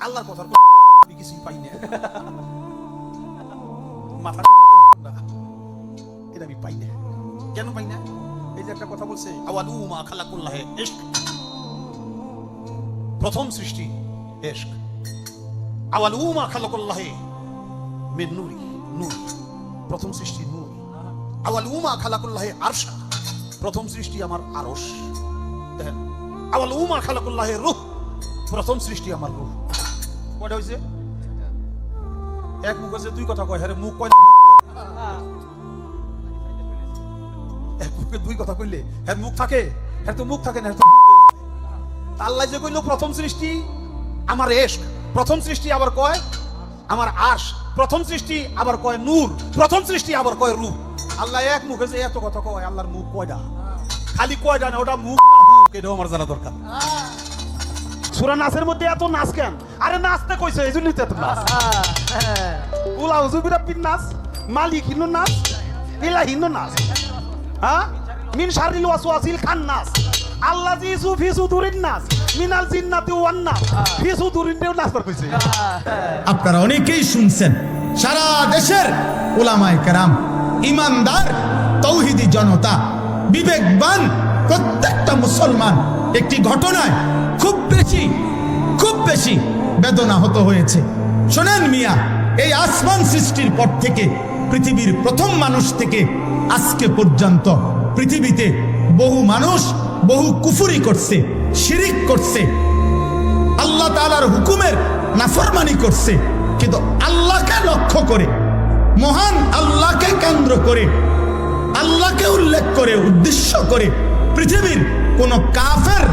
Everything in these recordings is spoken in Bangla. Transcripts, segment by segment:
আল্লাহর কথার আমি কিছুই পাই না মাথা এটা আমি পাই না কেন পাই না এই যে একটা কথা বলছে, আওয়ালু মা ইশক। প্রথম সৃষ্টি, ইশক। আওয়ালু মা খালাকুল্লাহে মিন নূরি, নূর। প্রথম সৃষ্টি নূর। মা আরশা। প্রথম সৃষ্টি আমার আরশ। দেখেন, আওয়ালু মা খালাকুল্লাহে রূহ। প্রথম সৃষ্টি আমার রূহ। কয়টা হয়েছে এক মুখ আছে, দুই কথা কয় হ্যাঁ মুখ কয়? এক মুখে দুই কথা কইলে হ্যাঁ মুখ থাকে হ্যাঁ তো মুখ থাকে না আল্লাহ যে কইলো, প্রথম সৃষ্টি আমার এশক, প্রথম সৃষ্টি আবার কয় আমার আশ, প্রথম সৃষ্টি আবার কয় নূর, প্রথম সৃষ্টি আবার কয় রূপ। আল্লাহ এক মুখে যে এত কথা কয়, আল্লাহর মুখ কয়টা খালি কয়টা না, ওটা মুখ না মুখ এটাও আমার জানা দরকার। সুরা নাচের মধ্যে এত নাচ কেন? আরে নাচতে কইছে, এই জন্যই তো নাচ। উলা হুজুবিরা পিন নাচ মালিক হিন্দু নাচ ইলা হিন্দু নাচ হ্যাঁ? মিন শারিল ওয়াসওয়াসিল খান নাচ আল্লাহ জি সু ফি সুদুরিন নাচ, মিনাল জিন্নাতি ওয়ান নাচ, ফি সুদুরিন দেও নাচ কইছে। আপনারা অনেকেই শুনছেন, সারা দেশের ওলামায় কেরাম, ইমানদার, তৌহিদি জনতা, বিবেকবান প্রত্যেকটা মুসলমান, একটি ঘটনায় বেশি, খুব বেশি বেদনা হত হয়েছে। শোনেন মিয়া, এই আসমান সৃষ্টির পর থেকে পৃথিবীর প্রথম মানুষ থেকে আজকে পর্যন্ত পৃথিবীতে বহু মানুষ বহু কুফুরি করছে, শিরিক করছে, আল্লাহ তালার হুকুমের নাফরমানি করছে। কিন্তু আল্লাহকে লক্ষ্য করে, মহান আল্লাহকে কেন্দ্র করে, আল্লাহকে উল্লেখ করে, উদ্দেশ্য করে পৃথিবীর কোন কাফের,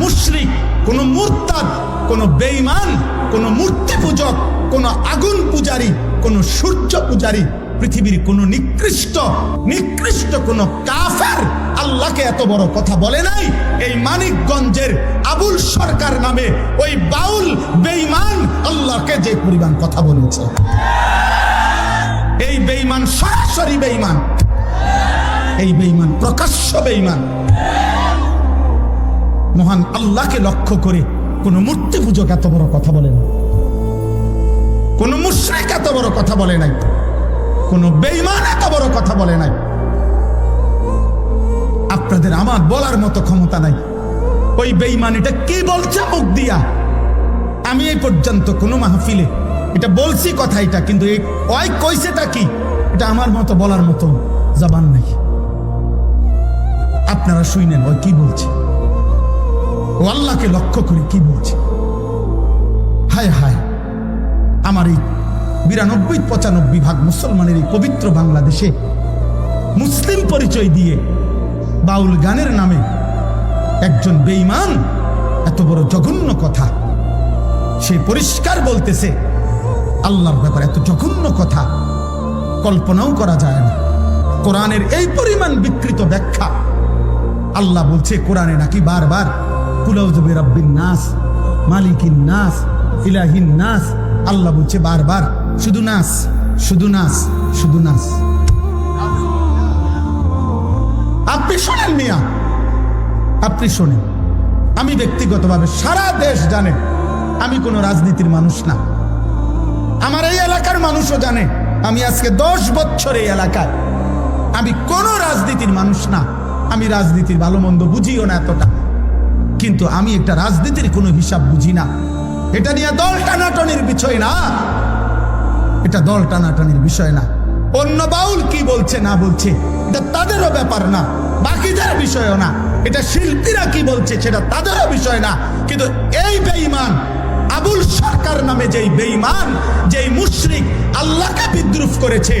মুশরিক কোন মুরতাদ, কোন বেঈমান, কোন মূর্তি পূজক, কোন আগুন পূজারী, কোন সূর্য পূজারী, পৃথিবীর কোন নিকৃষ্ট নিকৃষ্ট কোন কাফের আল্লাহকে এত বড় কথা বলে নাই। এই মানিকগঞ্জের আবুল সরকার নামে ওই বাউল বেঈমান আল্লাহকে যে পরিমাণ কথা বলেছে। এই বেঈমান সরাসরি বেঈমান। এই বেঈমান প্রকাশ্য বেঈমান। মহান আল্লাহকে লক্ষ্য করে কোন মূর্তি পূজক এত বড় কথা বলে না কোন মুশ্রিক এত বড় কথা বলে নাই। কোন বেঈমান এত বড় কথা বলে নাই। আপনাদের আমার বলার মতো ক্ষমতা নাই। ওই বেঈমান এটা কি বলছে মুখ দিয়া? আমি এই পর্যন্ত কোনো মাহফিলে এটা বলছি কথা এটা, কিন্তু এই ওই কইছেটা কি? এটা আমার মতো বলার মতো জবান নাই। আপনারা শুইনেন, ওই কি বলছে? ও আল্লাহকে লক্ষ্য করে, কি বলছে? হায় হায়, আমার এই বিরানব্বই, পঁচানব্বই ভাগ মুসলমানের এই পবিত্র বাংলাদেশে মুসলিম পরিচয় দিয়ে বাউল গানের নামে একজন বেঈমান, এত বড় জঘন্য কথা। সে পরিষ্কার বলতেছে, আল্লাহর ব্যাপারে এত জঘন্য কথা, কল্পনাও করা যায় না। কোরআনের এই পরিমাণ বিকৃত ব্যাখ্যা, আল্লাহ বলছে, কোরআনে নাকি বারবার আল্লাহ বলছে বারবার, শুধু নাস শুধু নাস শুধু নাস। আপনি শোনেন মিয়া, আপনি শোনেন। আমি ব্যক্তিগতভাবে সারা দেশ জানে, আমি কোনো রাজনীতির মানুষ না। আমার এই এলাকার মানুষও জানে, আমি আজকে দশ বছর এই এলাকায়। আমি কোনো রাজনীতির মানুষ না, আমি রাজনীতির ভালো মন্দ বুঝিও না এতটা। কিন্তু আমি একটা রাজনীতির কোনো হিসাব বুঝি না। এটা নিয়ে দল টানাটনির বিষয় না। এটা দল টানাটানির বিষয় না। অন্য বাউল কি বলছে না বলছে তাদেরও ব্যাপার না। বাকিদের বিষয়ও না। এটা শিল্পীরা কি বলছে সেটা তাদেরও বিষয় না। কিন্তু এই বেঈমান, আবুল সরকার নামে যেই বেঈমান, যেই মুশরিক, আল্লাহকে বিদ্রুপ করেছে,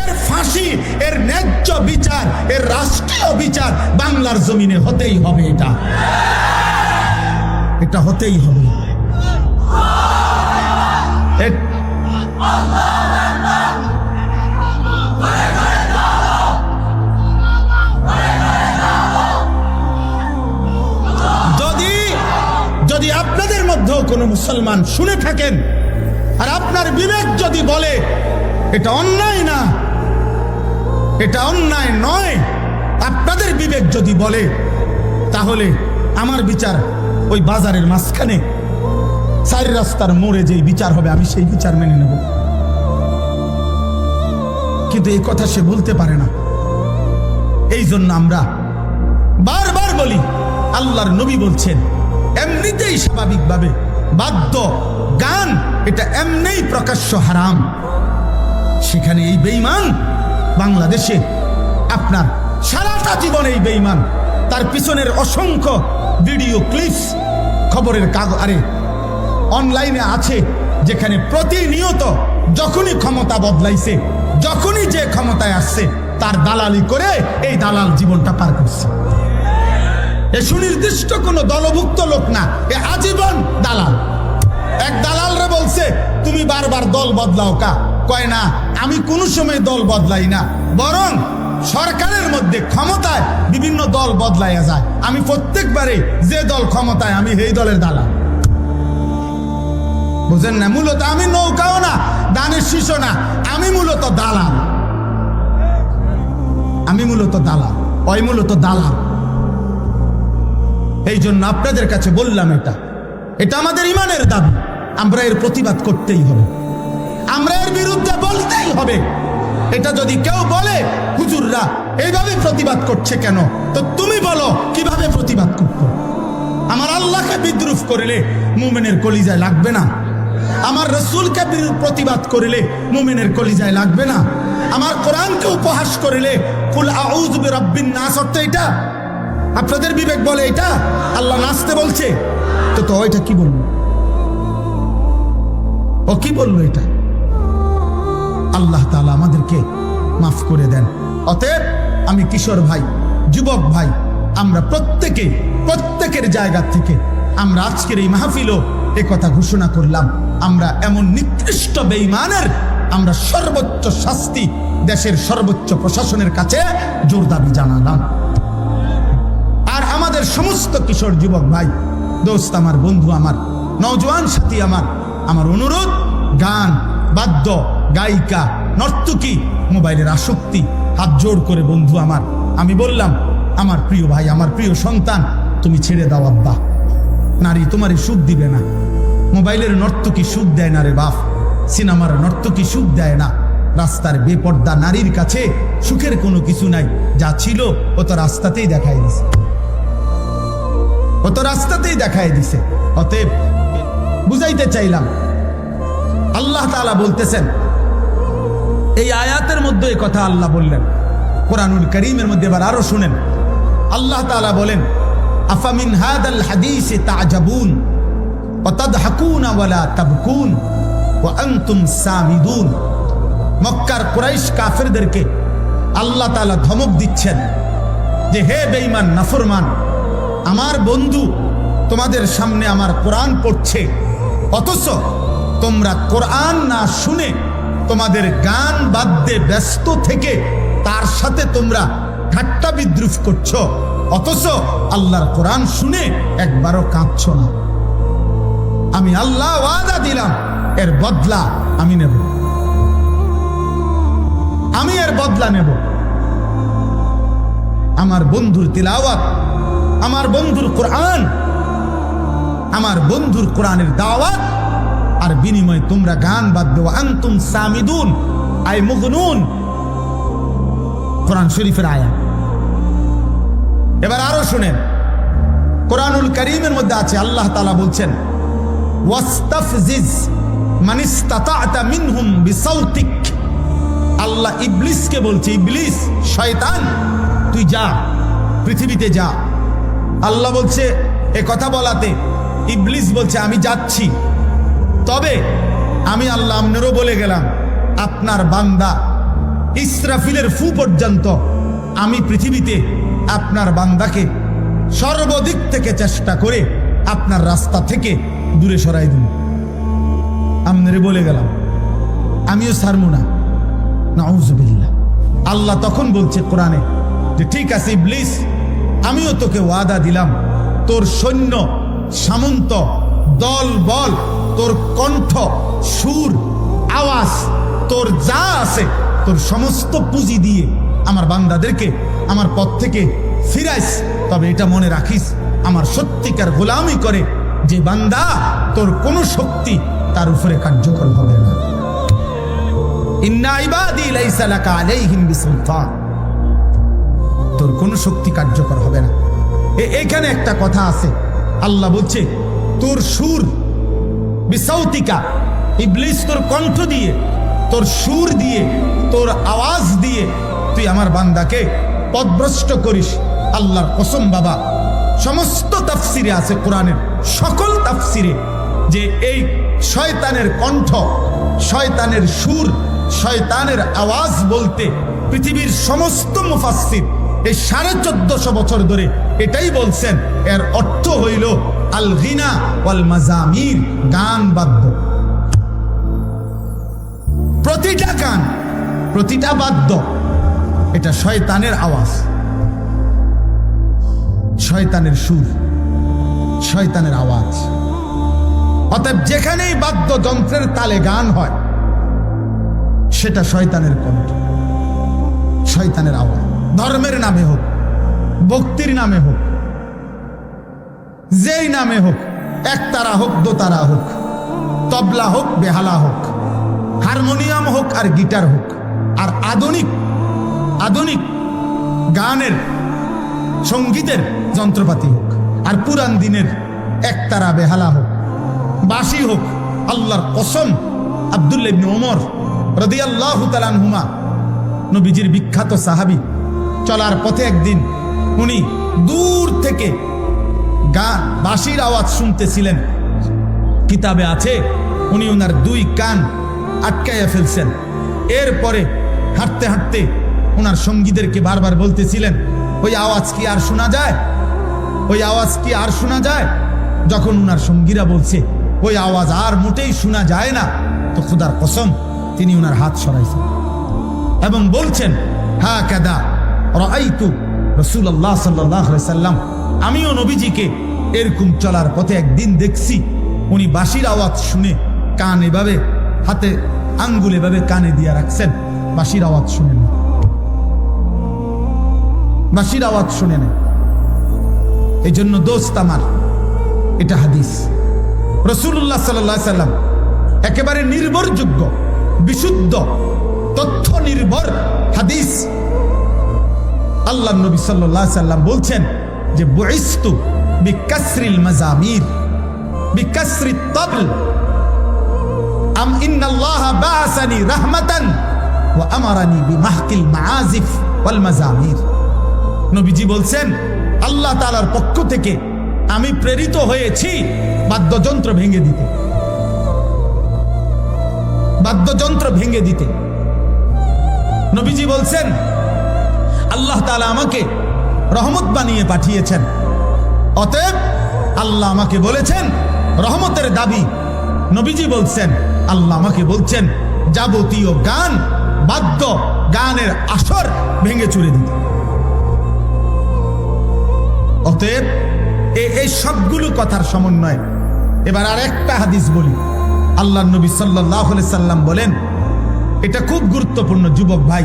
এর ফাঁসি, এর ন্যায্য বিচার, এর রাষ্ট্রীয় বিচার বাংলার জমিনে হতেই হবে এটা। এটা হতেই হবে। যদি যদি আপনাদের মধ্যেও কোনো মুসলমান শুনে থাকেন, আর আপনার বিবেক যদি বলে, এটা অন্যায় না এটা অন্যায় নয়। আপনাদের বিবেক যদি বলে, তাহলে আমার বিচার ওই বাজারের মাঝখানে। চার রাস্তার মোড়ে যেই বিচার হবে, আমি সেই বিচার মেনে নেব। কিন্তু এই কথা সে বলতে পারে না। এই জন্য আমরা বারবার বলি, আল্লাহর নবী বলছেন, এমনিতেই স্বাভাবিকভাবে বাদ্য, গান, এটা এমনিই প্রকাশ্য হারাম। সেখানে এই বেইমান বাংলাদেশে আপনার সারাটা জীবন এই বেইমান তার পিছনের অসংখ্য ভিডিও ক্লিপস, খবরের কাগজ আরে, অনলাইনে আছে, যেখানে প্রতিনিয়ত যখনই ক্ষমতা বদলাইছে, যখনই যে ক্ষমতায় আসছে, তার দালালি করে এই দালাল জীবনটা পার করছে। এ সুনির্দিষ্ট কোনো দলভুক্ত লোক না, এ আজীবন দালাল। এক দালাল রে বলছে, তুমি বারবার দল বদলাও কা? কয় না, আমি কোনো সময় দল বদলাই না। বরং সরকারের মধ্যে ক্ষমতায় বিভিন্ন দল বদলাইয়া যায়। আমি প্রত্যেকবারে যে দল ক্ষমতায়, আমি সেই দলের দালাল। বুঝেন না? মূলত আমি নৌকাও না, দানের শিশু না, আমি মূলত দালাল। আমি মূলত দালাল, ওই মূলত দালাল। এই জন্য আপনাদের কাছে বললাম এটা। এটা আমাদের ইমানের দাবি। আমরা এর প্রতিবাদ করতেই হবে। আমরা এর বিরুদ্ধে বলতেই হবে। এটা যদি কেউ বলে, হুজুররা এইভাবে প্রতিবাদ করছে কেন? তো তুমি বলো, কীভাবে প্রতিবাদ করতো? আমার আল্লাহকে বিদ্রুপ করিলে মুমেনের কলিজায় লাগবে না। আমার রসুলকে প্রতিবাদ করিলে মুমেনের কলিজায় লাগবে না। আমার কোরআনকে উপহাস করিলে, কুল আউজ রব্বিন নাস অর্থ এটা। আপনাদের বিবেক বলে এটা? আল্লাহ নাচতে বলছে। তো তো, এটা কি বলব ও কি বলল এটা? আল্লাহ তাআলা আমাদেরকে মাফ করে দেন। অতএব আমি কিশোর ভাই, যুবক ভাই, আমরা প্রত্যেকে, প্রত্যেকের জায়গা থেকে আমরা আজকের এই মাহফিলও এ কথা ঘোষণা করলাম। আমরা এমন নিকৃষ্ট বেইমানের আমরা সর্বোচ্চ শাস্তি দেশের সর্বোচ্চ প্রশাসনের কাছে জোর দাবি জানালাম। আর আমাদের সমস্ত কিশোর যুবক ভাই, দোস্ত আমার, বন্ধু আমার, নওজোয়ান সাথী আমার আমার অনুরোধ, গান বাদ্য, গায়িকা, নর্তকী, মোবাইলের আসক্তি, হাত জোর করে বন্ধু আমার। আমি বললাম, আমার প্রিয় ভাই, আমার প্রিয় সন্তান, তুমি ছেড়ে দাও আব্বা। নারী তোমারই সুখ দিবে না। মোবাইলের নর্তকী সুখ দেয় না রে বাপ। সিনেমার নর্তকী সুখ দেয় না। রাস্তার বেপর্দা নারীর কাছে সুখের কোনো কিছু নাই। যা ছিল ও তো রাস্তাতেই দেখায় দিছে। ও তো রাস্তাতেই দেখায় দিছে। অতএব বুঝাইতে চাইলাম আল্লাহ তালা বলতেছেন, এই আয়াতের মধ্যে এই কথা আল্লাহ বললেন। কোরআনুল করিমের মধ্যে এবার আরও শুনেন। আল্লাহ তালা বলেন, আফামিন হাদাল হাদিস তাজাবুন অতাদহাকুন ওয়ালা তাবকুন ও আন্তুম সামিদুন। মক্কার কুরাইশ কাফেরদেরকে আল্লাহ তালা ধমক দিচ্ছেন যে, হে বেঈমান, নাফরমান, আমার বন্ধু তোমাদের সামনে আমার কোরআন পড়ছে, অথচ তোমরা কোরআন না শুনে তোমাদের গান বাদ্যে ব্যস্ত থেকে তার সাথে তোমরা ঠাট্টা বিদ্রুপ করছ, অথচ আল্লাহর কোরআন শুনে একবারও কাঁদছ না। আমি আল্লাহ ওয়াদা দিলাম, এর বদলা আমি নেব। আমি এর বদলা নেব। আমার বন্ধুর তিলাওয়াত, আমার বন্ধুর কোরআন, আমার বন্ধুর কোরআনের দাওয়াত আর বিনিময়ে তোমরা গান বাদ দেওয়া আন্তুম সামিদুন, আই মুগনুন। কোরআন শরীফের আয়া এবার আরও শুনেন। কোরআনুল করিমের মধ্যে আছে, আল্লাহ তাআলা বলছেন আল্লাহ বলছে শয়তান, তুই যা, পৃথিবীতে যা। আল্লাহ বলছে, এ কথা বলাতে, ইবলিস বলছে, আমি যাচ্ছি। তবে আমি আল্লাহ আপনারও বলে গেলাম, আপনার বান্দা ইসরাফিলের ফু পর্যন্ত আমি পৃথিবীতে আপনার বান্দাকে সর্বদিক থেকে চেষ্টা করে আপনার রাস্তা থেকে দূরে সরাই দিন। আপনারে বলে গেলাম, আমিও সারমু না। নাউজুবিল্লাহ। আল্লাহ তখন বলছে কোরআনে যে, ঠিক আছে ইবলিস, আমিও তোকে ওয়াদা দিলাম, তোর সৈন্য সামন্ত দল বল, তোর কণ্ঠ, সুর, আওয়াজ, তোর যা আছে, তোর সমস্ত পুঁজি দিয়ে আমার বান্দাদেরকে আমার পথ থেকে ফিরাইস। তবে এটা মনে রাখিস, আমার সত্যিকার গোলামি করে যে বান্দা তোর কোনো শক্তি তার উপরে কার্যকর হবে না। তোর কোনো শক্তি কার্যকর হবে না। এখানে একটা কথা আছে। আল্লাহ বলছে তোর সুর বিসাউতিকা, ইবলিস তোর কণ্ঠ দিয়ে, তোর সুর দিয়ে, তোর আওয়াজ দিয়ে তুই আমার বান্দাকে পদভ্রষ্ট করিস। আল্লাহর কসম বাবা। সমস্ত তাফসিরে আছে কোরআনের সকল তাফসিরে যে এই শয়তানের কণ্ঠ, শয়তানের সুর, শয়তানের আওয়াজ বলতে পৃথিবীর সমস্ত মুফাসসির এই সাড়ে চোদ্দশো বছর ধরে এটাই বলছেন, এর অর্থ হইল আল গিনা ওয়াল মাজামির, গান বাদ্য। প্রতিটা গান, প্রতিটা বাদ্য, এটা শয়তানের আওয়াজ, শয়তানের সুর, শয়তানের আওয়াজ। অতএব যেখানেই বাদ্যযন্ত্রের তালে গান হয়, সেটা শয়তানের কণ্ঠ, শয়তানের আওয়াজ। ধর্মের নামে হোক, ভক্তির নামে হোক, যেই নামে হোক একতারা হোক দোতারা হোক, তবলা হোক, বেহালা হোক, হারমোনিয়াম হোক আর গিটার হোক, আর আধুনিক আধুনিক গানের, সঙ্গীতের যন্ত্রপাতি হোক, আর পুরান দিনের একতারা বেহালা হোক বাসি হোক, আল্লাহর কসম, আবদুল্লাহ ওমর রাদিয়াল্লাহু তাআলা আনহুমা, নবীজির বিখ্যাত সাহাবী চলার পথে একদিন উনি দূর থেকে গান বাঁশির আওয়াজ শুনতেছিলেন। কিতাবে আছে, উনি ওনার দুই কান আটকাইয়া ফেলছেন। এরপরে হাঁটতে হাঁটতে ওনার সঙ্গীদেরকে বারবার বলতেছিলেন, ওই আওয়াজ কি আর শোনা যায়? ওই আওয়াজ কি আর শোনা যায়? যখন ওনার সঙ্গীরা বলছে, ওই আওয়াজ আর মোটেই শোনা যায় না। তো খুদার কসম, তিনি ওনার হাত সরাইছেন এবং বলছেন, হা কাদা রাইতু রসুল্লাহ সাল্লাহ সাল্লাম, আমিও নবীজিকে এরকম চলার পথে একদিন দেখছি। উনি বাঁশির আওয়াজ শুনে কান এভাবে, হাতে আঙ্গুল এভাবে কানে দিয়ে রাখছেন। বাঁশির আওয়াজ শুনে নেন। বাঁশির আওয়াজ শুনে নেন। এই জন্য দোস্ত আমার, এটা হাদিস। রসুল্লাহ সাল্লাহ সাল্লাম একেবারে নির্ভরযোগ্য, বিশুদ্ধ তথ্য নির্ভর হাদিস আল্লাহ নবী সাল্লাহ সাল্লাম বলছেন যে, বইস্তু বিকাসরিল মাজামির তবল। আম ইন্নাল্লাহ বাসানি ওয়া আমারানি বিমাহকিল মাআজিফ ওয়াল মাজামির। নবীজি বলছেন, আল্লাহ তাআলার পক্ষ থেকে আমি প্রেরিত হয়েছি বাদ্যযন্ত্র ভেঙে দিতে। বাদ্যযন্ত্র ভেঙে দিতে। নবীজি বলছেন আল্লাহ তাআলা আমাকে রহমত বানিয়ে পাঠিয়েছেন। অতএব আল্লাহ আমাকে বলেছেন, রহমতের দাবি নবীজি বলছেন, আল্লাহ আমাকে বলছেন, যাবতীয় গান বাদ্য গানের আসর ভেঙে চুরে দিতে। অতএব এই সবগুলো কথার সমন্বয়। এবার আর একটা হাদিস বলি। আল্লাহ নবী সাল্লাহ সাল্লাম বলেন, এটা খুব গুরুত্বপূর্ণ যুবক ভাই,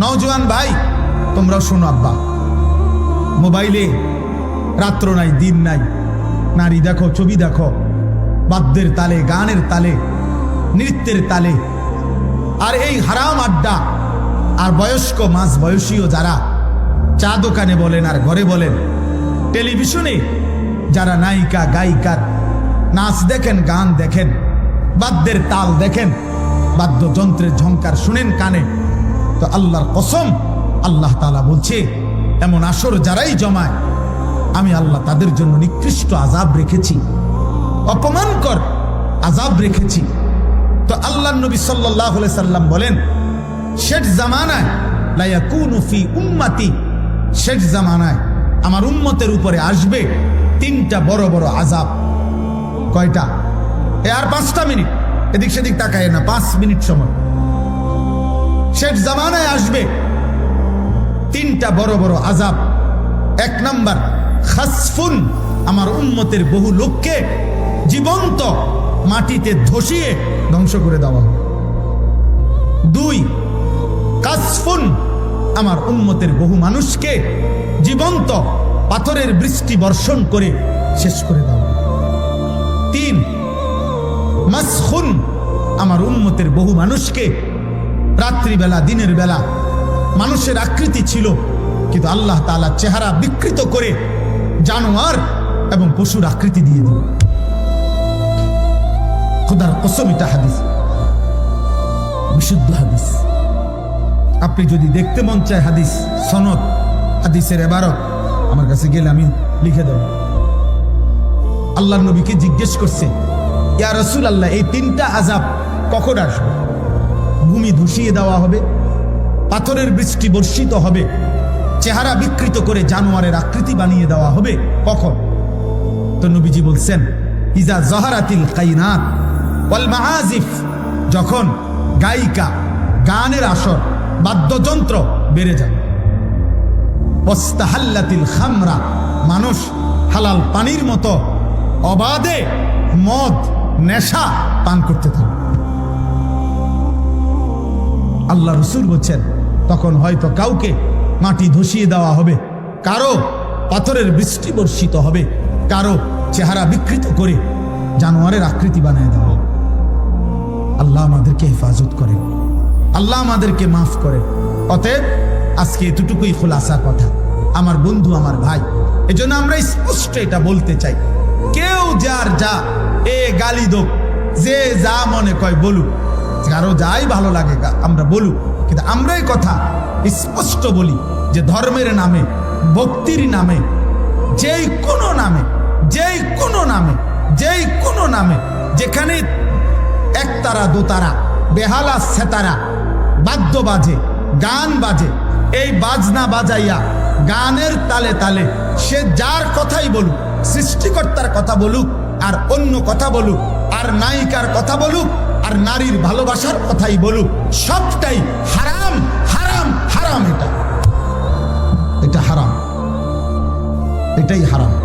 নওজোয়ান ভাই তোমরাও শোনো আব্বা। মোবাইলে রাত্র নাই, দিন নাই। নারী দেখো, ছবি দেখো। বাদ্যের তালে, গানের তালে, নৃত্যের তালে। আর এই হারাম আড্ডা, আর বয়স্ক মাঝ বয়সীয় যারা চা দোকানে বলেন আর ঘরে বলেন, টেলিভিশনে যারা নায়িকা, গায়িকার নাচ দেখেন, গান দেখেন, বাদ্যের তাল দেখেন, বাদ্যযন্ত্রের ঝঙ্কার শুনেন কানে, তো আল্লাহর কসম আল্লাহ তালা বলছে, এমন আসর যারাই জমায়, আমি আল্লাহ তাদের জন্য নিকৃষ্ট আজাব রেখেছি। অপমানকর আজাব রেখেছি। তো আল্লাহ নবী সাল্লাহ সাল্লাম বলেন, শেষ জামানায় লায়াকুনু ফি উম্মাতি, শেষ জামানায় আমার উম্মতের উপরে আসবে তিনটা বড় বড় আজাব কয়টা? এ আর পাঁচটা মিনিট, এদিক সেদিক তাকায় না, পাঁচ মিনিট সময়। শেষ জামানায় আসবে তিনটা বড় বড় আজাব এক নাম্বার, খাসফুন, আমার উন্মতের বহু লোককে জীবন্ত মাটিতে ধসিয়ে ধ্বংস করে দেওয়া দুই, কাসফুন, আমার উন্মতের বহু মানুষকে জীবন্ত পাথরের বৃষ্টি বর্ষণ করে শেষ করে দেওয়া তিন, মাসখুন, আমার উন্মতের বহু মানুষকে রাত্রিবেলা, দিনের বেলা মানুষের আকৃতি ছিল, কিন্তু আল্লাহ তাআলা চেহারা বিকৃত করে জানোয়ার এবং পশুর আকৃতি দিয়ে দিল খুদার কসম হাদিস, বিশুদ্ধ হাদিস। আপনি যদি দেখতে মন চায় হাদিস, সনদ, হাদিসের এবারত, আমার কাছে গেলে আমি লিখে দেব। আল্লাহ নবীকে জিজ্ঞেস করছে, ইয়া রসুল আল্লাহ এই তিনটা আজাব কখন আসবে? ভূমি ধসিয়ে দেওয়া হবে পাথরের বৃষ্টি বর্ষিত হবে। চেহারা বিকৃত করে জানোয়ারের আকৃতি বানিয়ে দেওয়া হবে। কখন? তো নবীজি বলছেন, ইজা জহারাতিল কাইনাত যখন গায়িকা গানের আসর, বাদ্যযন্ত্র বেড়ে যাবে। ওস্তাহাল্লাতিল খামরা, মানুষ হালাল পানির মতো অবাধে মদ, নেশা পান করতে থাকে। আল্লাহ রসুল বলছেন তখন হয়তো কাউকে মাটি ধসিয়ে দেওয়া হবে। কারও পাথরের বৃষ্টি বর্ষিত হবে। কারও চেহারা বিকৃত করে জানোয়ারের আকৃতি বানিয়ে দেওয়া হবে। আল্লাহ আমাদেরকে হেফাজত করেন। আল্লাহ আমাদেরকে মাফ করেন। অতএব আজকে এতটুকুই খোলাসা কথা। আমার বন্ধু, আমার ভাই, এজন্য আমরা স্পষ্ট এটা বলতে চাই। কেউ যার যা এ গালি দোক, যে যা মনে কয় বলুক কারও যাই ভালো লাগে আমরা বলুক। কিন্তু আমরা এই কথা স্পষ্ট বলি যে ধর্মের নামে, ভক্তির নামে, যেই কোনো নামে, যেই কোনো নামে, যেই কোনো নামে, যেখানে একতারা দোতারা বেহালা, সেতারা, বাদ্য বাজে, গান বাজে, এই বাজনা বাজাইয়া গানের তালে তালে সে যার কথাই বলুক, সৃষ্টিকর্তার কথা বলুক, আর অন্য কথা বলুক, আর নায়িকার কথা বলুক আর নারীর ভালোবাসার কথাই বলুক সবটাই হারাম হারাম হারাম এটা। এটা হারাম। এটাই হারাম।